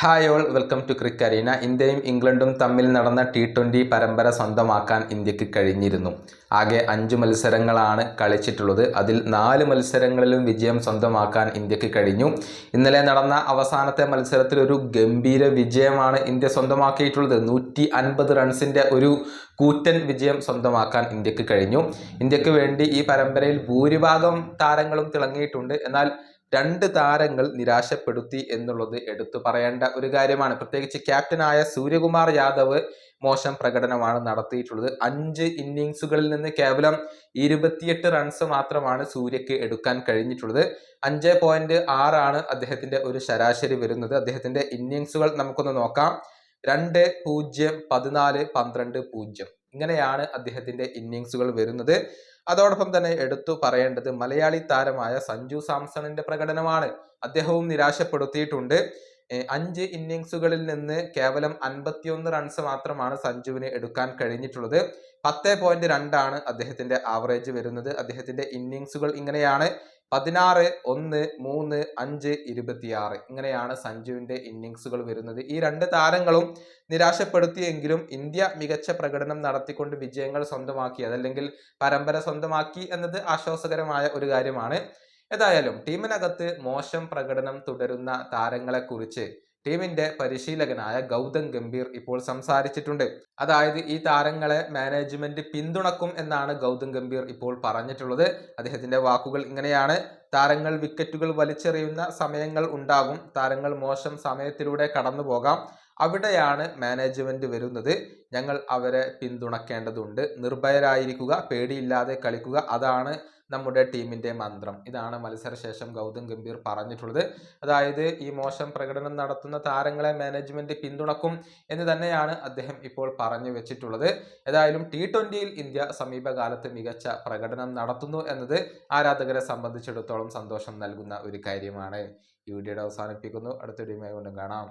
Hi all welcome to crick arena ഇന്ത്യയും ഇംഗ്ലണ്ടും തമ്മിൽ നടന്ന ടി ട്വന്റി പരമ്പര സ്വന്തമാക്കാൻ ഇന്ത്യയ്ക്ക് കഴിഞ്ഞിരുന്നു. ആകെ അഞ്ച് മത്സരങ്ങളാണ് കളിച്ചിട്ടുള്ളത്. അതിൽ നാല് മത്സരങ്ങളിലും വിജയം സ്വന്തമാക്കാൻ ഇന്ത്യയ്ക്ക് കഴിഞ്ഞു. ഇന്നലെ നടന്ന അവസാനത്തെ മത്സരത്തിൽ ഒരു ഗംഭീര വിജയമാണ് ഇന്ത്യ സ്വന്തമാക്കിയിട്ടുള്ളത്. നൂറ്റി അൻപത് റൺസിന്റെ ഒരു കൂറ്റൻ വിജയം സ്വന്തമാക്കാൻ ഇന്ത്യയ്ക്ക് കഴിഞ്ഞു. ഇന്ത്യയ്ക്ക് വേണ്ടി ഈ പരമ്പരയിൽ ഭൂരിഭാഗം താരങ്ങളും തിളങ്ങിയിട്ടുണ്ട്. എന്നാൽ രണ്ട് താരങ്ങൾ നിരാശപ്പെടുത്തി എന്നുള്ളത് എടുത്തു പറയേണ്ട ഒരു കാര്യമാണ്. പ്രത്യേകിച്ച് ക്യാപ്റ്റനായ സൂര്യകുമാർ യാദവ് മോശം പ്രകടനമാണ് നടത്തിയിട്ടുള്ളത്. അഞ്ച് ഇന്നിങ്സുകളിൽ നിന്ന് കേവലം ഇരുപത്തിയെട്ട് റൺസ് മാത്രമാണ് സൂര്യക്ക് എടുക്കാൻ കഴിഞ്ഞിട്ടുള്ളത്. അഞ്ച് പോയിന്റ് ആറാണ് അദ്ദേഹത്തിന്റെ ഒരു ശരാശരി വരുന്നത്. അദ്ദേഹത്തിന്റെ ഇന്നിങ്സുകൾ നമുക്കൊന്ന് നോക്കാം. രണ്ട് പൂജ്യം പതിനാല് പന്ത്രണ്ട് പൂജ്യം. ഇങ്ങനെയാണ് അദ്ദേഹത്തിന്റെ ഇന്നിങ്സുകൾ വരുന്നത്. അതോടൊപ്പം തന്നെ എടുത്തു പറയേണ്ടത് മലയാളി താരമായ സഞ്ജു സാംസണിന്റെ പ്രകടനമാണ് അദ്ദേഹവും നിരാശപ്പെടുത്തിയിട്ടുണ്ട്. അഞ്ച് ഇന്നിങ്സുകളിൽ നിന്ന് കേവലം അൻപത്തിയൊന്ന് റൺസ് മാത്രമാണ് സഞ്ജുവിന് എടുക്കാൻ കഴിഞ്ഞിട്ടുള്ളത്. പത്ത് പോയിന്റ് രണ്ടാണ് അദ്ദേഹത്തിന്റെ ആവറേജ് വരുന്നത്. അദ്ദേഹത്തിന്റെ ഇന്നിങ്സുകൾ ഇങ്ങനെയാണ്. പതിനാറ് ഒന്ന് മൂന്ന് അഞ്ച് ഇരുപത്തിയാറ്. ഇങ്ങനെയാണ് സഞ്ജുവിന്റെ ഇന്നിങ്സുകൾ വരുന്നത്. ഈ രണ്ട് താരങ്ങളും നിരാശപ്പെടുത്തിയെങ്കിലും ഇന്ത്യ മികച്ച പ്രകടനം നടത്തിക്കൊണ്ട് വിജയങ്ങൾ സ്വന്തമാക്കി അതല്ലെങ്കിൽ പരമ്പര സ്വന്തമാക്കി എന്നത് ആശ്വാസകരമായ ഒരു കാര്യമാണ്. ഏതായാലും ടീമിനകത്ത് മോശം പ്രകടനം തുടരുന്ന താരങ്ങളെ കുറിച്ച് ടീമിന്റെ പരിശീലകനായ ഗൗതം ഗംഭീർ ഇപ്പോൾ സംസാരിച്ചിട്ടുണ്ട്. അതായത് ഈ താരങ്ങളെ മാനേജ്മെന്റ് പിന്തുണക്കും എന്നാണ് ഗൗതം ഗംഭീർ ഇപ്പോൾ പറഞ്ഞിട്ടുള്ളത്. അദ്ദേഹത്തിന്റെ വാക്കുകൾ ഇങ്ങനെയാണ്. താരങ്ങൾ വിക്കറ്റുകൾ വലിച്ചെറിയുന്ന സമയങ്ങൾ ഉണ്ടാകും. താരങ്ങൾ മോശം സമയത്തിലൂടെ കടന്നു പോകാം. അവിടെയാണ് മാനേജ്മെന്റ് വരുന്നത്. ഞങ്ങൾ അവരെ പിന്തുണക്കേണ്ടതുണ്ട്. നിർഭയരായിരിക്കുക പേടിയില്ലാതെ കളിക്കുക അതാണ് നമ്മുടെ ടീമിന്റെ മന്ത്രം. ഇതാണ് മത്സരശേഷം ഗൗതം ഗംഭീർ പറഞ്ഞിട്ടുള്ളത്. അതായത് ഈ മോശം പ്രകടനം നടത്തുന്ന താരങ്ങളെ മാനേജ്മെന്റ് പിന്തുണക്കും എന്ന് തന്നെയാണ് അദ്ദേഹം ഇപ്പോൾ പറഞ്ഞു വെച്ചിട്ടുള്ളത്. ഏതായാലും ടി ട്വന്റിയിൽ ഇന്ത്യ സമീപകാലത്ത് മികച്ച പ്രകടനം നടത്തുന്നു എന്നത് ആരാധകരെ സംബന്ധിച്ചിടത്തോളം സന്തോഷം നൽകുന്ന ഒരു കാര്യമാണ് ഈ വീഡിയോയുടെ അവസാനിപ്പിക്കുന്നു. അടുത്ത വീഡിയോയുമായി കൊണ്ടും കാണാം.